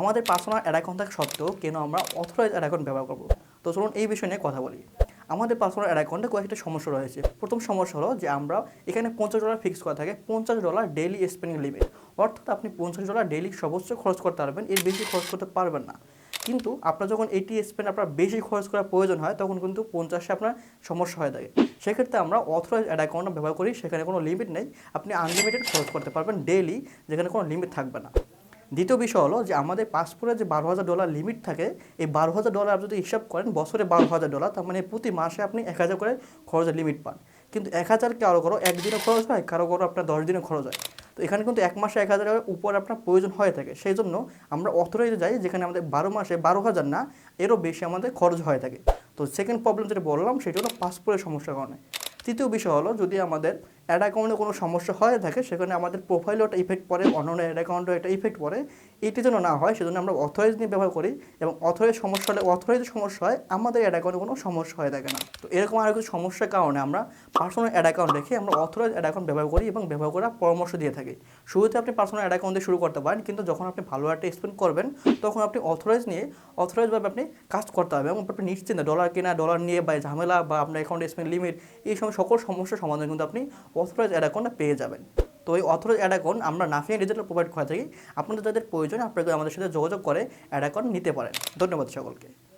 আমাদের personal add account থাকা সত্ত্বেও কেন আমরা অথরাইজ অ্যাড অ্যাকাউন্ট ব্যবহার করব? তো চলুন এই বিষয় নিয়ে কথা বলি। আমাদের পার্সোনাল অ্যাকাউন্টে কয়েকটা সমস্যা রয়েছে। প্রথম সমস্যা হলো যে আমরা এখানে পঞ্চাশ ডলার ফিক্স করা থাকে, পঞ্চাশ ডলার ডেইলি স্পেন্ডিং লিমিট অর্থাৎ আপনি পঞ্চাশ ডলার ডেইলি সর্বোচ্চ খরচ করতে পারবেন, এর বেশি খরচ করতে পারবেন না। কিন্তু আপনার যখন এটি স্পেন্ড আপনার বেশি খরচ করার প্রয়োজন হয়, তখন কিন্তু পঞ্চাশে আপনার সমস্যা হয়ে থাকে। সেক্ষেত্রে আমরা অথরাইজ অ্যাড অ্যাকাউন্ট ব্যবহার করি, সেখানে কোনো লিমিট নেই। আপনি আনলিমিটেড খরচ করতে পারবেন ডেইলি যেখানে কোনো লিমিট থাকবে না। দ্বিতীয় বিষয় হলো যে আমাদের পাসপোর্টে যে বারো হাজার ডলার লিমিট থাকে, এই বারো হাজার ডলার আপনি যদি হিসাব করেন, বছরে বারো হাজার ডলার তার মানে প্রতি মাসে আপনি এক হাজার করে খরচের লিমিট পান। কিন্তু এক হাজার কারও করো? একদিনে খরচ হয়, কারও করো আপনার দশ দিনে খরচ হয়। তো এখানে কিন্তু এক মাসে এক হাজারের উপর আপনার প্রয়োজন হয়ে থাকে। সেই জন্য আমরা অথরাইজে যাই, যেখানে আমাদের বারো মাসে বারো হাজার না, এরও বেশি আমাদের খরচ হয়ে থাকে। তো সেকেন্ড প্রবলেম যেটা বললাম, সেটা হলো পাসপোর্টের সমস্যার কারণে। তৃতীয় বিষয় হলো যদি আমাদের অ্যাড অ্যাকাউন্টে কোনো সমস্যা হয়ে থাকে, সেখানে আমাদের প্রোফাইলও একটা ইফেক্ট পড়ে, অন্যান্য অ্যাড অ্যাকাউন্টেও একটা ইফেক্ট পড়ে। এটি যেন না হয়, সেজন্য আমরা অথরাইজ নিয়ে ব্যবহার করি এবং অথরাইজ সমস্যা হলে অথরাইজ সমস্যা হয়, আমাদের অ্যাড অ্যাকাউন্টে কোনো সমস্যা হয়ে থাকে না। তো এরকম আরও কিছু সমস্যার কারণে আমরা পার্সোনাল অ্যাড অ্যাকাউন্ট রেখে আমরা অথরাইজ অ্যাড অ্যাকাউন্ট ব্যবহার করি এবং ব্যবহার করার পরামর্শ দিয়ে থাকি। শুরুতে আপনি পার্সোনাল অ্যাড অ্যাকাউন্ট দিয়ে শুরু করতে পারেন, কিন্তু যখন আপনি ভালো একটা স্পেন্ড করবেন, তখন আপনি অথরাইজ নিয়ে অথরাইজভাবে আপনি কাজ করতে হবে এবং আপনি নিশ্চিন্ত ডলার কেনা ডলার নিয়ে বা ঝামেলা বা আপনার অ্যাকাউন্টে স্পেন্ড লিমিট এই সময় সকল সমস্যার সমাধান কিন্তু আপনি অথরাইজ অ্যাড অ্যাকাউন্ট পেয়ে যাবেন। তো এই অথরাইজ অ্যাকাউন্ট আমরা নাফিয়া ডিজিটাল প্রোভাইড করে থাকি। আপনাদের যাদের প্রয়োজন, আপনারা আমাদের সাথে যোগাযোগ করে অ্যাড অ্যাকাউন্ট নিতে পারেন। ধন্যবাদ সকলকে।